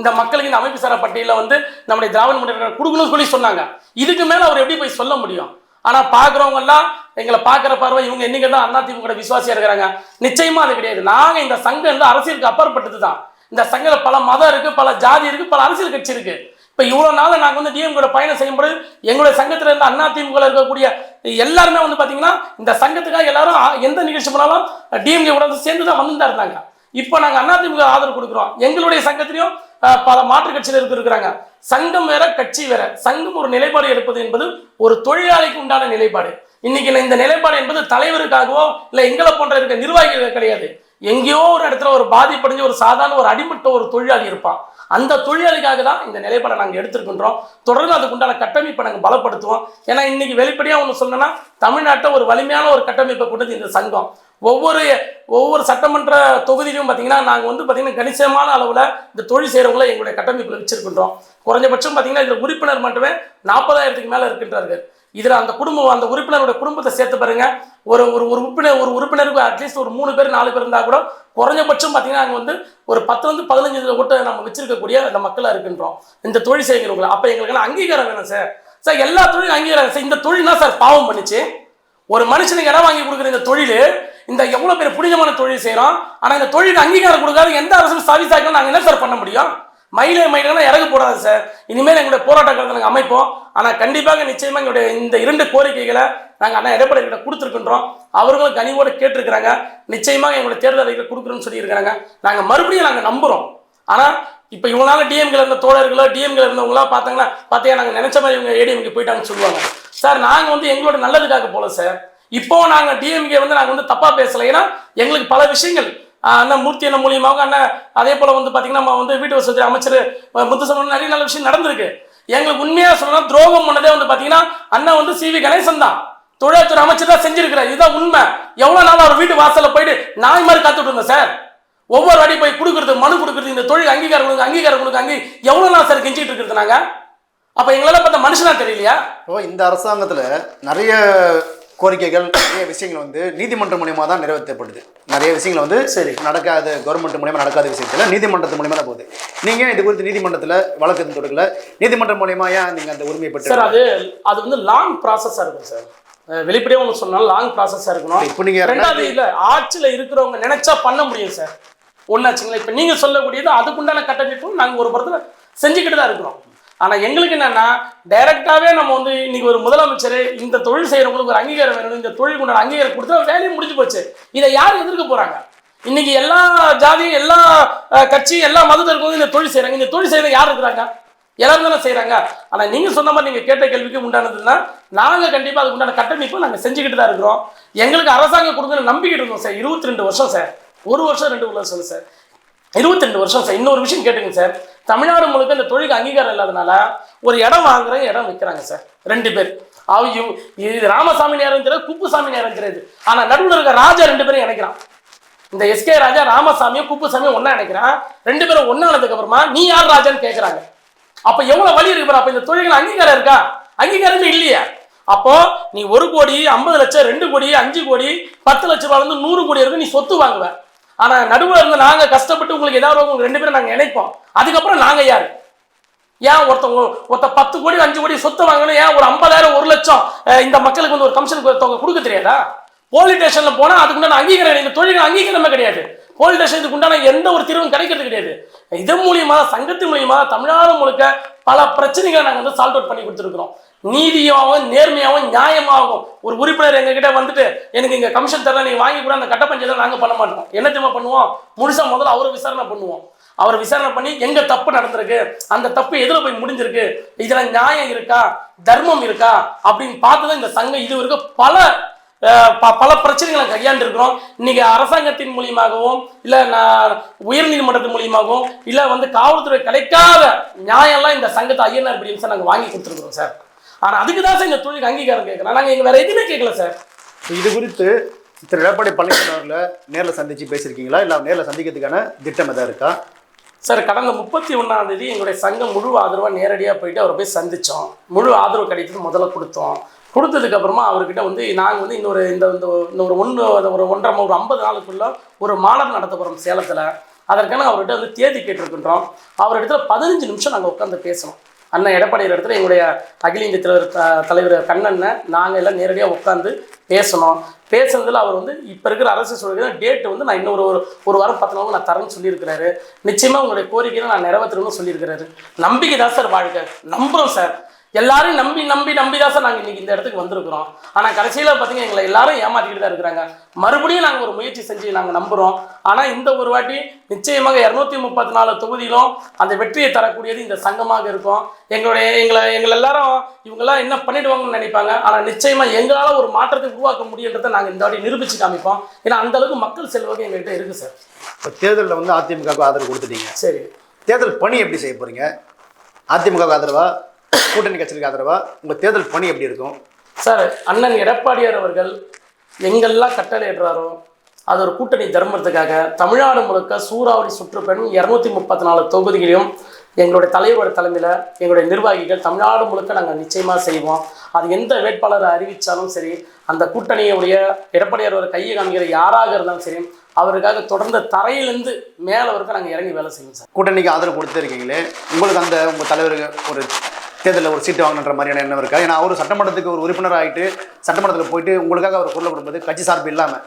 இந்த மக்களுக்கு இந்த அமைப்பு சாரா பட்டியலில் வந்து நம்முடைய திராவிட முன்னேற்ற கொடுக்கணும்னு சொல்லி சொன்னாங்க. இதுக்கு மேலே அவர் எப்படி போய் சொல்ல முடியும்? ஆனால் பார்க்குறவங்கெல்லாம் எங்களை பார்க்குற பார்வை இவங்க என்னைக்கு தான் அதிமுக விசுவாசியாக இருக்கிறாங்க. நிச்சயமா அது கிடையாது. நாங்கள் இந்த சங்கம் வந்து அரசியலுக்கு அப்பாற்பட்டது தான். இந்த சங்கத்தில் பல மதம் இருக்குது பல ஜாதி இருக்குது பல அரசியல் கட்சி இருக்குது இப்போ இவ்வளோ நாள் நாங்கள் வந்து டிஎம்கோட பயணம் செய்யும்போது எங்களுடைய சங்கத்தில் இருந்த அண்ணா திமுக இருக்கக்கூடிய எல்லாருமே வந்து பார்த்தீங்கன்னா இந்த சங்கத்துக்காக எல்லாரும் எந்த நிகழ்ச்சி போனாலும் டிஎம்கே கூட வந்து சேர்ந்து தான் வந்து தான் இருந்தாங்க. இப்போ நாங்கள் அண்ணா திமுக ஆதரவு கொடுக்குறோம். எங்களுடைய சங்கத்திலையும் பல மாற்று கட்சியினர் இருக்கிறாங்க. சங்கம் வேற கட்சி வேற. சங்கம் ஒரு நிலைப்பாடு எடுப்பது என்பது ஒரு தொழிலாளிக்கு உண்டான நிலைப்பாடு. இன்னைக்கு இந்த நிலைப்பாடு என்பது தலைவருக்காகவோ இல்லை எங்களை போன்ற இருக்க நிர்வாகிகள் கிடையாது. எங்கேயோ ஒரு இடத்துல ஒரு பாதிப்படைஞ்ச ஒரு சாதாரண ஒரு அடிமட்ட ஒரு தொழிலாளி இருப்பான். அந்த தொழிலாளிக்காக தான் இந்த நிலைப்பாடை நாங்கள் எடுத்துருக்கின்றோம். தொடர்ந்து அதுக்குண்டான கட்டமைப்பை நாங்கள் பலப்படுத்துவோம். ஏன்னா இன்னைக்கு வெளிப்படையாக ஒன்று சொன்னோன்னா தமிழ்நாட்டை ஒரு வலிமையான ஒரு கட்டமைப்பை கொண்டது இந்த சங்கம். ஒவ்வொரு ஒவ்வொரு சட்டமன்ற தொகுதியிலும் பார்த்தீங்கன்னா நாங்கள் வந்து பார்த்தீங்கன்னா கணிசமான அளவில் இந்த தொழில் செய்கிறவங்கள எங்களுடைய கட்டமைப்பில் வச்சிருக்கின்றோம். குறைஞ்சபட்சம் பார்த்தீங்கன்னா இதில் உறுப்பினர் மட்டுமே நாற்பதாயிரத்துக்கு மேலே இருக்கின்றார்கள். இதில் அந்த குடும்பம் அந்த உறுப்பினரோட குடும்பத்தை சேர்த்து பாருங்க. ஒரு ஒரு ஒரு உறுப்பினர் ஒரு உறுப்பினருக்கு அட்லீஸ்ட் ஒரு மூணு பேர் நாலு பேர் இருந்தால் கூட குறைஞ்சபட்சம் பார்த்தீங்கன்னா அங்கே வந்து ஒரு பத்துலேருந்து பதினஞ்சு இதில் ஓட்டு நம்ம வச்சிருக்கக்கூடிய அந்த மக்களாக இருக்கின்றோம். இந்த தொழில் செய்கிறவங்களை அப்போ எங்களுக்கெல்லாம் அங்கீகாரம் வேணும் சார். சார் எல்லா தொழிலும் அங்கீகாரம். சார் இந்த தொழில் தான் சார் பாவம் பண்ணிச்சு. ஒரு மனுஷனுக்கு இடம் வாங்கி கொடுக்குற இந்த தொழில் இந்த எவ்வளோ பேர் புனிதமான தொழில் செய்கிறோம் ஆனால் இந்த தொழிலுக்கு அங்கீகாரம் கொடுக்காத எந்த அரசும் சர்வீஸ் ஆக்கலாம் நாங்கள் என்ன சார் பண்ண முடியும்? மயிலே மயிலான இறகு போடாது சார். இனிமேல் எங்களுடைய போராட்ட காலத்தை நாங்கள் அமைப்போம். ஆனால் கண்டிப்பாக நிச்சயமாக எங்களுடைய இந்த இரண்டு கோரிக்கைகளை நாங்கள் அண்ணா எடப்பாடி கிட்ட கொடுத்துருக்கின்றோம். அவர்களும் கனிவோடு கேட்டிருக்கிறாங்க. நிச்சயமாக எங்களுடைய தேர்தல் அறிக்கை கொடுக்குறோன்னு சொல்லியிருக்கிறாங்க. நாங்கள் மறுபடியும் நாங்கள் நம்புகிறோம் ஆனால் இப்போ இவங்களால டிஎம்கில் இருந்த தோழர்களோ டிஎம்கில் இருந்தவங்களா பார்த்தாங்கன்னா பார்த்தியா நாங்கள் நினச்ச மாதிரி இவங்க ஏடிஎம்கே போயிட்டாங்கன்னு சொல்லுவாங்க. சார் நாங்கள் வந்து எங்களோட நல்லதுக்காக போகல சார். இப்போ நாங்கள் டிஎம்கே வந்து நாங்கள் வந்து தப்பாக பேசலை. ஏன்னா எங்களுக்கு பல விஷயங்கள் அண்ணா அண்ணன் மூர்த்தி அண்ணன் மூலியமாக அண்ணன் அதே போல் வந்து பார்த்தீங்கன்னா நம்ம வந்து வீட்டு வசதி அமைச்சர் அஹ் நிறைய நல்ல விஷயம் நடந்திருக்கு. எங்களுக்கு உண்மையாக சொல்லணும் துரோகம் பண்ணதே வந்து பார்த்தீங்கன்னா அண்ணன் வந்து சி வி கணேசன் தான். தொழிலாளர் அமைச்சர் தான் செஞ்சிருக்கிறார். இதுதான் உண்மை. எவ்வளோ நாள் அவர் வீட்டு வாசலில் போயிட்டு நாய் மாதிரி காத்துட்டு இருந்தேன் சார். ஒவ்வொரு அடி போய் கொடுக்குறது மனு கொடுக்குறது இந்த தொழில் அங்கீகாரம் கொடுங்க அங்கீகாரம் கொடுங்க அங்கே எவ்வளோ நாள் சார் கெஞ்சிட்டு இருக்கிறது நாங்கள் அப்போ எங்களால் பார்த்தா மனுஷனா தெரியலையா? இப்போ இந்த அரசாங்கத்தில் நிறைய கோரிக்கைகள் நிறைய விஷயங்கள் வந்து நீதிமன்றம் மூலியமா தான் நிறைவேற்றப்படுது. நிறைய விஷயங்கள் வந்து சரி. நடக்காத கவர்மெண்ட் மூலியமா நடக்காத விஷயத்தில் நீதிமன்றத்து மூலியமா தான் போகுது. நீங்கள் இது குறித்து நீதிமன்றத்தில் வழக்கு தொடுக்கல? நீதிமன்றம் மூலியமா ஏன் நீங்கள் அந்த உரிமையை பெற்று சார் அது அது வந்து லாங் ப்ராசஸாக இருக்கும் சார். அஹ் வெளிப்படையா உங்களுக்கு சொன்னாலும் லாங் ப்ராசஸாக இருக்கணும். இப்போ நீங்கள் ரெண்டாவது இல்ல ஆட்சியில் இருக்கிறவங்க நினைச்சா பண்ண முடியும் சார். ஒன்னாச்சுங்களா இப்போ நீங்க சொல்லக்கூடியது அதுக்குண்டான கட்டமைப்பும் நாங்கள் ஒரு படத்தில் செஞ்சுக்கிட்டு தான் இருக்கிறோம். ஆனால் எங்களுக்கு என்னென்னா டைரெக்டாகவே நம்ம வந்து இன்றைக்கி ஒரு முதலமைச்சர் இந்த தொழில் செய்கிறவங்களுக்கு ஒரு அங்கீகாரம் வேணும் இந்த தொழில் கொண்டாட அங்கீகாரம் கொடுத்தா வேலையும் முடிஞ்சு போச்சு. இதை யார் எதிர்க்க போகிறாங்க இன்னைக்கு எல்லா ஜாதியும் எல்லா கட்சியும் எல்லா மதத்திற்கும் இந்த தொழில் செய்கிறாங்க இந்த தொழில் செய்கிறது யார் இருக்கிறாங்க? எல்லாரும் தானே செய்கிறாங்க ஆனால் நீங்கள் சொன்ன மாதிரி நீங்கள் கேட்ட கேள்விக்கு உண்டானதுன்னா நாங்கள் கண்டிப்பாக அதுக்கு உண்டான கட்டமைப்பு நாங்கள் செஞ்சுக்கிட்டு தான் இருக்கிறோம். எங்களுக்கு அரசாங்கம் கொடுத்து நம்பிக்கிட்டு இருந்தோம் சார். இருபத்தி ரெண்டு வருஷம் சார். ஒரு வருஷம் ரெண்டு வருஷம் சார். இருபத்தி ரெண்டு வருஷம் சார். இன்னொரு விஷயம் கேட்டுங்க சார். தமிழ்நாடு முழுக்க இந்த தொழிலுக்கு அங்கீகாரம் இல்லாதனால ஒரு இடம் வாங்குறாங்க இடம் விற்கிறாங்க சார். ரெண்டு பேர். அவங்க இது ராமசாமி நேரம் தெரியாது குப்புசாமி நேரம் தெரியாது. ஆனால் நடுவில் இருக்க ராஜா ரெண்டு பேரும் இணைக்கிறான். இந்த எஸ்கே ராஜா ராமசாமியும் குப்புசாமியும் ஒன்றா நினைக்கிறான் ரெண்டு பேரும் ஒண்ணா அப்புறமா நீ யார் ராஜான்னு கேட்குறாங்க அப்போ எவ்வளோ வழி இருக்கு அப்போ இந்த தொழில்கள் அங்கீகாரம் இருக்கா? அங்கீகாரமே இல்லையா. அப்போ நீ ஒரு கோடி ஐம்பது லட்சம் ரெண்டு கோடி அஞ்சு கோடி பத்து லட்ச ரூபாய் வந்து நூறு கோடி இருக்கு நீ சொத்து வாங்குவேன் ஆனா நடுவில் இருந்து நாங்க கஷ்டப்பட்டு உங்களுக்கு ஏதாவது உங்களுக்கு ரெண்டு பேரும் நாங்க நினைப்போம் அதுக்கப்புறம் நாங்க யாரு? ஏன் ஒருத்தவங்க ஒருத்த பத்து கோடி அஞ்சு கோடி சொத்து வாங்கணும்? ஏன் ஒரு ஐம்பதாயிரம் ஒரு லட்சம் இந்த மக்களுக்கு வந்து ஒரு கமிஷன் தொகை கொடுக்க தெரியாதா? போலீஸ் ஸ்டேஷன்ல போனா அதுக்கு உண்டான அங்கீகாரம் இந்த தொழில் அங்கீகாரமே கிடையாது. போலீஸ் ஸ்டேஷனுக்கு உண்டான எந்த ஒரு தீர்வும் கிடைக்கிறது கிடையாது. இதன் மூலியமா சங்கத்தின் மூலியமா தமிழ்நாடு முழுக்க பல பிரச்சனைகளை நாங்கள் வந்து சால்வ் அவுட் பண்ணி கொடுத்துருக்கிறோம். நீதியாகவும் நேர்மையாகவும் நியாயமாகவும் ஒரு உறுப்பினர் எங்ககிட்ட வந்துட்டு எனக்கு இங்கே கமிஷன் தரல நீங்கள் வாங்கி கூட அந்த கட்ட நாங்கள் பண்ண மாட்டோம். என்ன தெரியுமா பண்ணுவோம்? முழுசாக முதல்ல அவரை விசாரணை பண்ணுவோம். அவர் விசாரணை பண்ணி எங்க தப்பு நடந்திருக்கு அந்த தப்பு எதில் போய் முடிஞ்சிருக்கு இதுல நியாயம் இருக்கா தர்மம் இருக்கா? அப்படின்னு பார்த்துதான் இந்த சங்கம் இது வரைக்கும் பல ப- பல பிரச்சனைகளை கையாண்டு இருக்கிறோம் இன்னைக்கு அரசாங்கத்தின் மூலியமாகவும் இல்லை நான் உயர்நீதிமன்றத்தின் மூலியமாகவும் இல்லை வந்து காவல்துறை கிடைக்காத நியாயம்லாம் இந்த சங்கத்தை ஐஎன்ஆர் பிடிஎம் சார் நாங்கள் வாங்கி கொடுத்துருக்குறோம் சார். ஆனா அதுக்கு தான் சார் இந்த தொழிலுக்கு அங்கீகாரம் கேட்கலாம் நாங்க எங்க வேற எதுவுமே கேட்கல சார். இது குறித்து திரு எடப்பாடி பழனிசாமி அவர்களை நேரில் சந்திச்சு பேசியிருக்கீங்களா? இல்லை நேரில் சந்திக்கிறதுக்கான திட்டம் எதாவது இருக்கா? சார் கடந்த முப்பத்தி ஒன்றாம் தேதி எங்களுடைய சங்கம் முழு ஆதரவாக நேரடியாக போயிட்டு அவரை போய் சந்தித்தோம் முழு ஆதரவு கிடைத்தது முதல்ல கொடுத்தோம். கொடுத்ததுக்கு அப்புறமா அவர்கிட்ட வந்து நாங்கள் வந்து இன்னொரு இந்த இந்த ஒரு ஒன்று ஒரு ஒன்றரை ஒரு ஐம்பது நாளுக்குள்ள ஒரு மாநாடு நடத்த போகிறோம் சேலத்தில். அதற்கான அவர்கிட்ட வந்து தேதி கேட்டிருக்கின்றோம். அவர் இடத்துல பதினஞ்சு நிமிஷம் நாங்கள் உட்காந்து பேசணும். அண்ணன் எடப்பாடியார் இடத்துல எங்களுடைய அகில இந்திய தலைவர் த- தலைவர் கண்ணண்ணை நாங்கள் எல்லாம் நேரடியாக உட்காந்து பேசணும். பேசுனதில் அவர் வந்து இப்போ இருக்கிற அரசு சொல்கிற டேட்டு வந்து நான் இன்னொரு ஒரு ஒரு வாரம் பத்து நாள் நான் தரேன்னு சொல்லியிருக்கிறாரு. நிச்சயமாக உங்களுடைய கோரிக்கையை நான் நிறைவேற்றணும்னு சொல்லியிருக்கிறாரு. நம்பிக்கை தான் சார் வாழ்க்கை. நம்புகிறோம் சார். எல்லாரையும் நம்பி நம்பி நம்பி தான் சார் நாங்கள் இன்னைக்கு இந்த இடத்துக்கு வந்திருக்கிறோம். ஆனால் கடைசியில் பார்த்தீங்கன்னா எங்களை எல்லாரும் ஏமாத்திக்கிட்டு தான் இருக்கிறாங்க. மறுபடியும் நாங்கள் ஒரு முயற்சி செஞ்சு நாங்கள் நம்புகிறோம் ஆனால் இந்த ஒரு வாட்டி நிச்சயமாக இரநூத்தி முப்பத்தி நாலு தொகுதியிலும் அந்த வெற்றியை தரக்கூடியது இந்த சங்கமாக இருக்கும். எங்களுடைய எங்களை எங்களை எல்லாரும் இவங்கெல்லாம் என்ன பண்ணிடுவாங்கன்னு நினைப்பாங்க. ஆனால் நிச்சயமாக எங்களால் ஒரு மாற்றத்தை உருவாக்க முடியுன்றதை நாங்கள் இந்த வாட்டி நிரூபித்து காமிப்போம். ஏன்னா அந்த அளவுக்கு மக்கள் செல்வாக்கு எங்கள்கிட்ட இருக்குது சார். இப்போ தேர்தலில் வந்து அதிமுகவுக்கு ஆதரவு கொடுத்துட்டீங்க. சரி. தேர்தல் பணி எப்படி செய்ய போகிறீங்க அதிமுகவுக்கு ஆதரவா? கூட்டணி கட்சிக்கு ஆதரவா? உங்கள் தேர்தல் பணி எப்படி இருக்கும்? சார் அண்ணன் எடப்பாடியார் அவர்கள் எங்கெல்லாம் கட்டளை இடுறாரோ அது ஒரு கூட்டணி தர்மத்துக்காக தமிழ்நாடு முழுக்க சூறாவளி சுற்றுப்பயணம் இரநூத்தி முப்பத்தி நாலு தொகுதிகளையும் எங்களுடைய தலைவரோட தலைமையில் எங்களுடைய நிர்வாகிகள் தமிழ்நாடு முழுக்க நாங்கள் நிச்சயமாக செய்வோம். அது எந்த வேட்பாளரை அறிவித்தாலும் சரி அந்த கூட்டணியுடைய எடப்பாடியார் ஒரு கையை காமிக்கிற யாராக இருந்தாலும் சரி அவருக்காக தொடர்ந்து தரையிலேருந்து மேலே வரைக்கும் நாங்கள் இறங்கி வேலை செய்வோம் சார். கூட்டணிக்கு ஆதரவு கொடுத்துருக்கீங்களே உங்களுக்கு அந்த உங்கள் தலைவருக்கு ஒரு தேர்தலில் ஒரு சீட்டு வாங்கணுன்ற மாதிரியான எண்ணம் இருக்கா? ஏன்னா அவர் சட்டமன்றத்துக்கு ஒரு உறுப்பினர் ஆகிட்டு சட்டமன்றத்தில் போயிட்டு உங்களுக்காக அவர் குரல் கொடுப்பது கட்சி சார்பு இல்லாமல்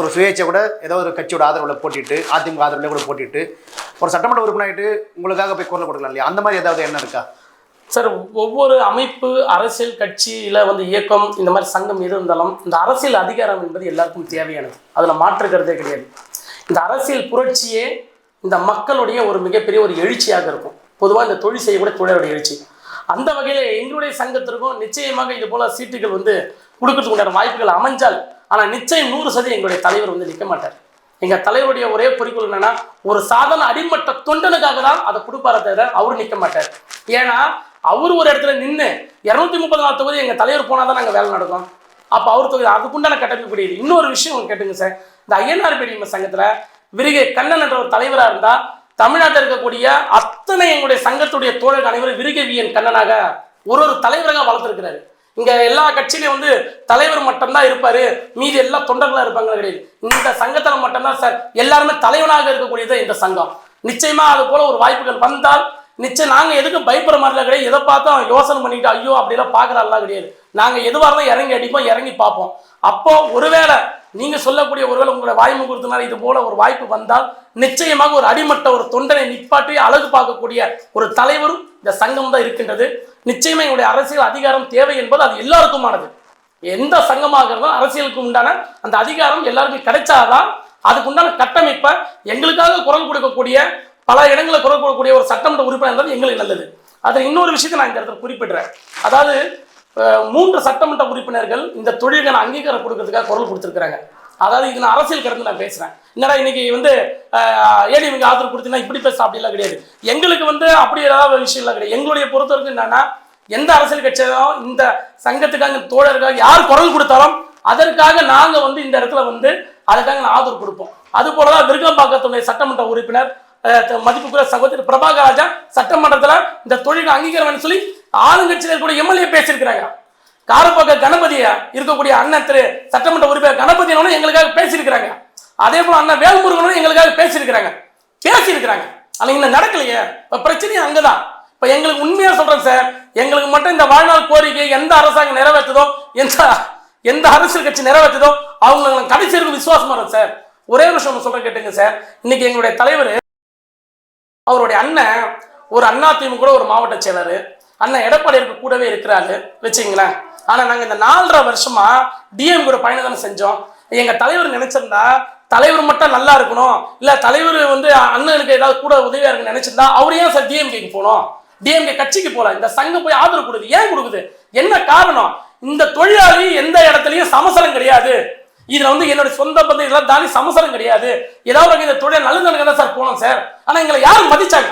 ஒரு சுயேட்சை கூட ஏதோ ஒரு கட்சியோட ஆதரவில் போட்டிட்டு அதிமுக ஆதரவில் கூட போட்டிட்டு ஒரு சட்டமன்ற உறுப்பினர் ஆகிட்டு உங்களுக்காக போய் குரல் கொடுக்கலாம் இல்லையா? அந்த மாதிரி ஏதாவது எண்ணம் இருக்கா? சார் ஒவ்வொரு அமைப்பு அரசியல் கட்சியில் வந்து இயக்கம் இந்த மாதிரி சங்கம் எது இருந்தாலும் இந்த அரசியல் அதிகாரம் என்பது எல்லாருக்கும் தேவையானது. அதில் மாற்றுக்கிறதே கிடையாது. இந்த அரசியல் புரட்சியே இந்த மக்களுடைய ஒரு மிகப்பெரிய ஒரு எழுச்சியாக இருக்கும். பொதுவாக இந்த தொழில் செய்யக்கூடிய தொழிலுடைய எழுச்சி. அந்த வகையில் எங்களுடைய சங்கத்திற்கும் நிச்சயமாக இது போல சீட்டுகள் வந்து கொடுக்கறதுக்கு உண்டான வாய்ப்புகள் அமைஞ்சால் ஆனால் நிச்சயம் நூறு சதவீதம் எங்களுடைய தலைவர் வந்து நிற்க மாட்டார். எங்கள் தலைவருடைய ஒரே குறிக்கோள் என்னன்னா ஒரு சாதாரண அடிமட்ட தொண்டனுக்காக தான் அதை கொடுப்பார தவிர அவரு நிற்க மாட்டார். ஏன்னா அவர் ஒரு இடத்துல நின்று இரநூத்தி முப்பது நாலு தொகுதி எங்கள் தலைவர் போனால் தான் நாங்கள் வேலை நடக்கும். அப்போ அவர் தொகுதி அதுக்குண்டான கட்டமைப்பு கிடையாது இன்னொரு விஷயம் கேட்டுங்க சார். இந்த ஐஎன்ஆர் பெரியம்ம சங்கத்தில் விருகை கண்ணன் என்ற ஒரு தலைவராக இருந்தால் தமிழ்நாட்டில் இருக்கக்கூடிய அத்தனை எங்களுடைய சங்கத்துடைய தோழர் அனைவரும் விருகவியன் கண்ணனாக ஒரு ஒரு தலைவராக வளர்த்துருக்கிறாரு. இங்க எல்லா கட்சியிலையும் வந்து தலைவர் மட்டும்தான் இருப்பாரு. மீதி எல்லா தொண்டர்களா இருப்பாங்க கிடையாது இந்த சங்கத்துல மட்டும்தான் சார். எல்லாருமே தலைவனாக இருக்கக்கூடியது இந்த சங்கம். நிச்சயமா அது போல ஒரு வாய்ப்புகள் வந்தால் நிச்சயம் நாங்க எதுக்கு பயப்படுற மாதிரிலாம் கிடையாது. எதை பார்த்தோம் யோசனை பண்ணிட்டு ஐயோ அப்படிலாம் பார்க்கறதெல்லாம் கிடையாது. நாங்க எதுவாக இருந்தாலும் இறங்கி அடிப்போம் இறங்கி பார்ப்போம். அப்போ ஒருவேளை நீங்கள் சொல்லக்கூடிய ஒருவேளை உங்களுடைய வாய்மை கொடுத்தனால இது போல ஒரு வாய்ப்பு வந்தால் நிச்சயமாக ஒரு அடிமட்ட ஒரு தொண்டனை நிப்பாட்டி அழகு பார்க்கக்கூடிய ஒரு தலைவரும் இந்த சங்கம் தான் இருக்கின்றது. நிச்சயமாக எங்களுடைய அரசியல் அதிகாரம் தேவை என்பது அது எல்லாருக்குமானது. எந்த சங்கமாக இருந்தாலும் அரசியலுக்கு உண்டான அந்த அதிகாரம் எல்லாருக்கும் கிடைச்சாதான் அதுக்கு உண்டான கட்டமைப்பை எங்களுக்காக குரல் கொடுக்கக்கூடிய பல இடங்களில் குரல் கொடுக்கக்கூடிய ஒரு சட்டமன்ற உறுப்பினர் இருந்தாலும் எங்களுக்கு நல்லது. அதில் இன்னொரு விஷயத்தை நான் இந்த இடத்துல குறிப்பிடுறேன். அதாவது மூன்று சட்டமன்ற உறுப்பினர்கள் இந்த தொழிலுக்கான அங்கீகாரம் கொடுக்கறதுக்காக குரல் கொடுத்துருக்குறாங்க. அதாவது இது நான் அரசியல் கடந்து நான் பேசுகிறேன் என்னடா இன்னைக்கு வந்து ஏடிஎம்க்கு ஆதரவு கொடுத்தீங்கன்னா இப்படி பேச அப்படிலாம் கிடையாது. எங்களுக்கு வந்து அப்படி ஏதாவது விஷயம்லாம் கிடையாது. எங்களுடைய பொறுத்தவரைக்கும் என்னன்னா எந்த அரசியல் கட்சியும் இந்த சங்கத்துக்காக தோழருக்காக யார் குரல் கொடுத்தாலும் அதற்காக நாங்கள் வந்து இந்த இடத்துல வந்து அதுக்காக நான் ஆதரவு கொடுப்போம். அது போலதான் விருகம்பாக்கத்துடைய சட்டமன்ற உறுப்பினர் மதிப்புக்குரிய சகோதரி பிரபாகர் ராஜா சட்டமன்றத்தில் இந்த தொழில் அங்கீகாரம் சொல்லி ஆளுங்கட்சியில் கூட எம்எல்ஏ பேசியிருக்கிறாங்க. காரப்பாக்க கணபதியா இருக்கக்கூடிய அண்ணன் திரு சட்டமன்ற உறுப்பினர் கணபதியனும் எங்களுக்காக பேசியிருக்கிறாங்க. அதே போல அண்ணன் வேல்முருகனும் எங்களுக்காக பேசியிருக்கிறாங்க. பேசியிருக்கிறாங்க. ஆனால் இன்னும் நடக்கலையே. இப்போ பிரச்சனையும் அங்கதான். இப்போ எங்களுக்கு உண்மையாக சொல்கிறேன் சார் எங்களுக்கு மட்டும் இந்த வாழ்நாள் கோரிக்கை எந்த அரசாங்கம் நிறைவேற்றுதோ எந்த எந்த அரசியல் கட்சி நிறைவேற்றுதோ அவங்களுக்கு கடைசி இருக்கும் விசுவாசமாக இருக்கும் சார். ஒரே ஒரு விஷயம் சொல்கிறேன் கேட்டுங்க சார். இன்னைக்கு எங்களுடைய தலைவர் அவருடைய அண்ணன் ஒரு அண்ணா திமுக ஒரு மாவட்ட செயலர். அண்ணன் எடப்பாடியாருக்கு கூடவே இருக்கிறாரு வச்சுங்களேன் ஆனால் நாங்கள் இந்த நாலரை வருஷமா டிஎம் கூட பயணம் தானே செஞ்சோம். எங்கள் தலைவர் நினைச்சிருந்தா தலைவர் மட்டும் நல்லா இருக்கணும். இல்லை தலைவர் வந்து அண்ணனுக்கு ஏதாவது கூட உதவியாக இருக்குன்னு நினைச்சிருந்தா அவர் ஏன் சார் டிஎம்கேக்கு போகணும்? டிஎம்கே கட்சிக்கு போகலாம் இந்த சங்கம் போய் ஆதரவு கொடுக்குது. ஏன் கொடுக்குது? என்ன காரணம்? இந்த தொழிலாளி எந்த இடத்துலையும் சமசரம் கிடையாது. இதுல வந்து என்னுடைய சொந்த பந்தம் இதெல்லாம் தாண்டி சமசரம் கிடையாது. ஏதாவது ஒரு இந்த தொழில் நல்லது தான் சார் போனோம் சார். ஆனா எங்களை யாரும் மதிச்சாங்க.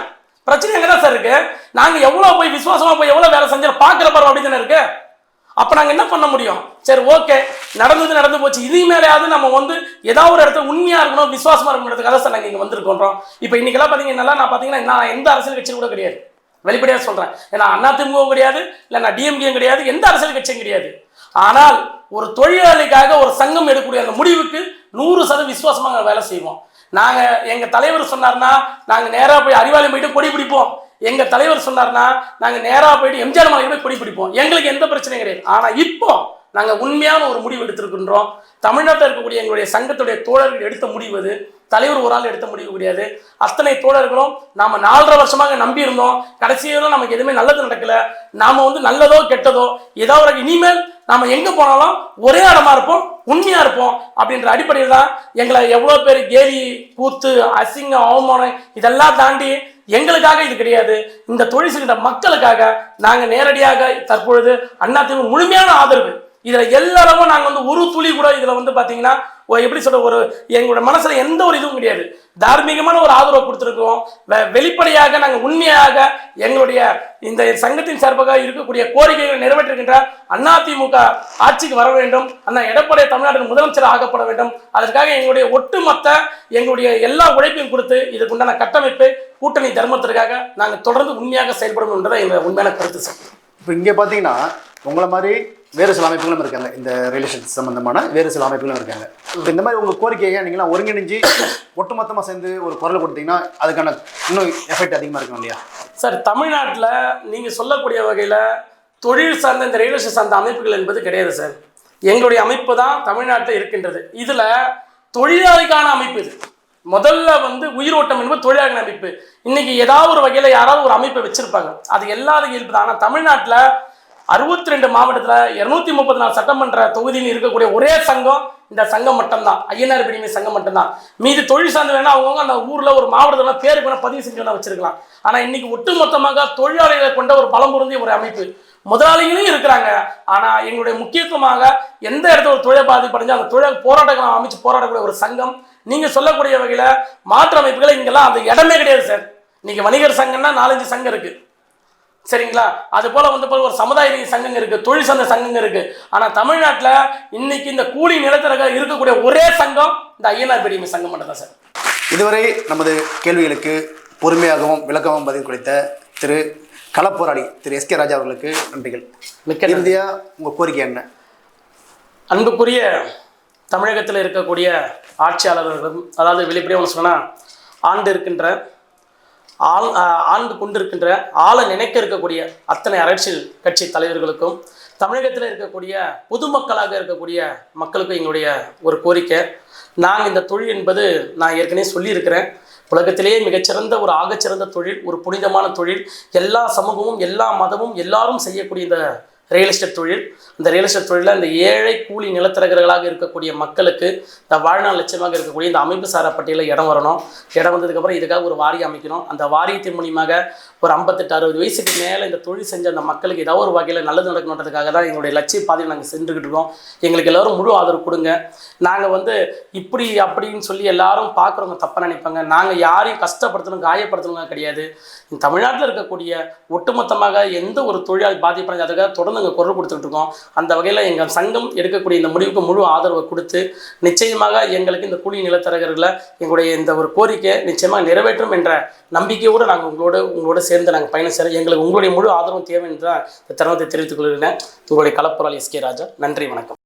பிரச்சனை எங்க தான் சார் இருக்கு? நாங்க எவ்வளவு போய் விசுவாசமா போய் எவ்வளவு வேலை செஞ்சோம் பாக்குற பருவம் அப்படி தானே இருக்கு? அப்ப நாங்க என்ன பண்ண முடியும்? சரி ஓகே. நடந்தது நடந்து போச்சு. இது மேலேயாவது நம்ம வந்து ஏதாவது ஒரு இடத்துல உண்மையா இருக்கணும் விசுவாசமா இருக்கணுன்றதுக்காக சார் நாங்க இங்க வந்திருக்கோம் இப்போ இன்றைக்கெல்லாம் பார்த்தீங்கன்னா நான் பாத்தீங்கன்னா நான் எந்த அரசியல் கட்சியும் கூட கிடையாது. வெளிப்படையாக சொல்றேன். ஏன்னா அண்ணா திமுகவும் கிடையாது இல்லை நான் டிஎம்கேயும் கிடையாது எந்த அரசியல் கட்சியும் கிடையாது. ஆனால் ஒரு தொழிலாளிக்காக ஒரு சங்கம் எடுக்கக்கூடிய அந்த முடிவுக்கு நூறு சதவீதம் விசுவாசமாக நாங்கள் வேலை செய்வோம். நாங்கள் எங்கள் தலைவர் சொன்னார்னா நாங்கள் நேராக போய் அறிவாலயம் போயிட்டு கொடி பிடிப்போம். எங்கள் தலைவர் சொன்னார்னா நாங்கள் நேராக போயிட்டு எம்ஜிஆர் மலைக்கு போய் கொடி பிடிப்போம். எங்களுக்கு எந்த பிரச்சனையும் கிடையாது. ஆனால் இப்போ நாங்கள் உண்மையான ஒரு முடிவு எடுத்திருக்கின்றோம். தமிழ்நாட்டில் இருக்கக்கூடிய எங்களுடைய சங்கத்துடைய தோழர்கள் எடுத்த முடிவு தலைவர் ஒரு ஆள் எடுத்த முடிவு கிடையாது. அத்தனை தோழர்களும் நாம் நாலரை வருஷமாக நம்பியிருந்தோம் கடைசியிலும் நமக்கு எதுவுமே நல்லது நடக்கல. நாம் வந்து நல்லதோ கெட்டதோ ஏதோ ஒரு இனிமேல் நாம எங்க போனாலும் ஒரே இடமா இருப்போம் உண்மையா இருப்போம் அப்படின்ற அடிப்படையில் தான் எங்களை எவ்வளோ பேர் கேலி கூத்து அசிங்கம் அவமானம் இதெல்லாம் தாண்டி எங்களுக்காக இது கிடையாது. இந்த தொழில் செய்கின்ற மக்களுக்காக நாங்கள் நேரடியாக தற்பொழுது அதிமுக முழுமையான ஆதரவு. இதில் எல்லாரும் நாங்கள் வந்து ஒரு துளி கூட இதில் வந்து பார்த்தீங்கன்னா எப்படி சொல்ற ஒரு எங்களோட மனசில் எந்த ஒரு இதுவும் கிடையாது. தார்மீகமான ஒரு ஆதரவை கொடுத்துருக்கோம் வெ- வெளிப்படையாக நாங்கள் உண்மையாக எங்களுடைய இந்த சங்கத்தின் சார்பாக இருக்கக்கூடிய கோரிக்கைகளை நிறைவேற்றுகின்ற அதிமுக ஆட்சிக்கு வர வேண்டும். அண்ணா எடப்பாடி தமிழ்நாட்டின் முதலமைச்சர் ஆகப்பட வேண்டும். அதற்காக எங்களுடைய ஒட்டுமொத்த எங்களுடைய எல்லா உழைப்பையும் கொடுத்து இதுக்குண்டான கட்டமைப்பு கூட்டணி தர்மத்திற்காக நாங்கள் தொடர்ந்து உண்மையாக செயல்படும் என்றதை எங்கள் உண்மையான கருத்து சார். இப்போ இங்கே பார்த்தீங்கன்னா உங்களை மாதிரி வேறு சில அமைப்புகளும் இருக்காங்க. இந்த ரிலேஷன் சம்மந்தமான வேறு சில அமைப்புகளும் இருக்காங்க. இப்போ இந்த மாதிரி உங்கள் கோரிக்கையை நீங்களாம் ஒருங்கிணைஞ்சு ஒட்டுமொத்தமாக சேர்ந்து ஒரு குரல் கொடுத்தீங்கன்னா அதுக்கான இன்னும் எஃபெக்ட் அதிகமாக இருக்கும் இல்லையா? சார் தமிழ்நாட்டில் நீங்கள் சொல்லக்கூடிய வகையில் தொழில் சார்ந்த இந்த ரயில்வே சார்ந்த அமைப்புகள் என்பது கிடையாது சார். எங்களுடைய அமைப்பு தான் தமிழ்நாட்டில் இருக்கின்றது. இதில் தொழிலாளிக்கான அமைப்பு இது. முதல்ல வந்து உயிரோட்டம் என்பது தொழிலாளர் அமைப்பு. இன்னைக்கு ஏதாவது ஒரு வகையில் யாராவது ஒரு அமைப்பை வச்சுருப்பாங்க. அது எல்லாத இயல்பு தான் ஆனால் தமிழ்நாட்டில் அறுபத்தி ரெண்டு மாவட்டத்தில் இரநூத்தி முப்பத்தி நாலு சட்டமன்ற தொகுதியில் இருக்கக்கூடிய ஒரே சங்கம் இந்த சங்கம் மட்டும்தான். ஐயனார் பிடிமை சங்கம் மட்டும்தான். மீது தொழில் சார்ந்து வேணா அவங்கவுங்க அந்த ஊரில் ஒரு மாவட்டத்தில் பேருக்கு வேணால் பதிவு செஞ்சு வேணா வச்சிருக்கலாம். ஆனால் இன்னைக்கு ஒட்டுமொத்தமாக தொழிலாளிகளை கொண்ட ஒரு பலம்புருந்திய ஒரு அமைப்பு. முதலாளிகளும் இருக்கிறாங்க. ஆனால் எங்களுடைய முக்கியத்துவமாக எந்த இடத்துல ஒரு தொழில் பாதிப்படைஞ்சு அந்த தொழில் போராட்டங்களை அமைச்சு போராடக்கூடிய ஒரு சங்கம். நீங்கள் சொல்லக்கூடிய வகையில் மாற்று அமைப்புகளை இங்கெல்லாம் அந்த இடமே கிடையாது சார். இன்னைக்கு வணிகர் சங்கம்னா நாலஞ்சு சங்கம் இருக்குது சரிங்களா? அது போல வந்து போல ஒரு சமுதாய ரீதி சங்கங்க இருக்கு தொழில் சந்த சங்கங்க இருக்கு. ஆனா தமிழ்நாட்டுல இன்னைக்கு இந்த கூலி நிலத்திற்காக இருக்கக்கூடிய ஒரே சங்கம் இந்த ஐயனார் பெரியமை சங்கம் மட்டும் தான் சார். இதுவரை நமது கேள்விகளுக்கு பொறுமையாகவும் விளக்கமாகவும் பதில் கொடுத்த திரு களப்போராளி திரு எஸ் கே ராஜா அவர்களுக்கு நன்றிகள். மிக்க. இறுதியாக உங்கள் கோரிக்கை என்ன? அன்புக்குரிய தமிழகத்தில் இருக்கக்கூடிய ஆட்சியாளர்களும் அதாவது வெளிப்படையாக ஒன்று சொன்னால் ஆண்டு இருக்கின்ற ஆள் ஆழ்ந்து கொண்டிருக்கின்ற ஆளை நினைக்க இருக்கக்கூடிய அத்தனை அரசியல் கட்சி தலைவர்களுக்கும் தமிழகத்தில் இருக்கக்கூடிய பொதுமக்களாக இருக்கக்கூடிய மக்களுக்கும் எங்களுடைய ஒரு கோரிக்கை. நான் இந்த தொழில் என்பது நான் ஏற்கனவே சொல்லியிருக்கிறேன். உலகத்திலேயே மிகச்சிறந்த ஒரு ஆகச்சிறந்த தொழில் ஒரு புனிதமான தொழில். எல்லா சமூகமும் எல்லா மதமும் எல்லாரும் செய்யக்கூடிய இந்த ரியல் எஸ்டேட் தொழில். இந்த ரியல் எஸ்டேட் தொழிலில் இந்த ஏழை கூலி நிலத்தரகர்களாக இருக்கக்கூடிய மக்களுக்கு இந்த வாழ்நாள் லட்சியமாக இருக்கக்கூடிய இந்த அமைப்பு சாரா பட்டியலில் இடம் வரணும். இடம் வந்ததுக்கப்புறம் இதுக்காக ஒரு வாரியம் அமைக்கணும். அந்த வாரியத்தின் மூலியமாக ஒரு ஐம்பத்தெட்டு அறுபது வயசுக்கு மேலே இந்த தொழில் செஞ்ச அந்த மக்களுக்கு ஏதாவது ஒரு வகையில் நல்லது நடக்கணுன்றதுக்காக தான் எங்களுடைய லட்சிய பாதையில் நாங்கள் சென்றுக்கிட்டு இருக்கோம். எங்களுக்கு எல்லாரும் முழு ஆதரவு கொடுங்க. நாங்கள் வந்து இப்படி அப்படின்னு சொல்லி எல்லாரும் பார்க்குறவங்க தப்பாக நினைப்பாங்க. நாங்கள் யாரையும் கஷ்டப்படுத்தணும் காயப்படுத்தணுங்க கிடையாது. தமிழ்நாட்டில் இருக்கக்கூடிய ஒட்டுமொத்தமாக எந்த ஒரு தொழிலாளி பாதிப்படைஞ்ச அதுக்காக தொடர்ந்து நாங்கள் குரல் கொடுத்துட்டு இருக்கோம். அந்த வகையில் எங்கள் சங்கம் எடுக்கக்கூடிய இந்த முடிவுக்கு முழு ஆதரவை கொடுத்து நிச்சயமாக எங்களுக்கு இந்த கூலி நிலத்தரகர்களை எங்களுடைய இந்த ஒரு கோரிக்கை நிச்சயமாக நிறைவேற்றும் என்ற நம்பிக்கையோடு நாங்கள் உங்களோட உங்களோட சேர்ந்து நாங்கள் பயணம் செய்கிறோம் எங்களுக்கு உங்களுடைய முழு ஆதரவும் தேவை என்று தான் இந்த தருணத்தை தெரிவித்துக் கொள்கிறேன். உங்களுடைய கலப்புரால் எஸ் கே ராஜா நன்றி வணக்கம்.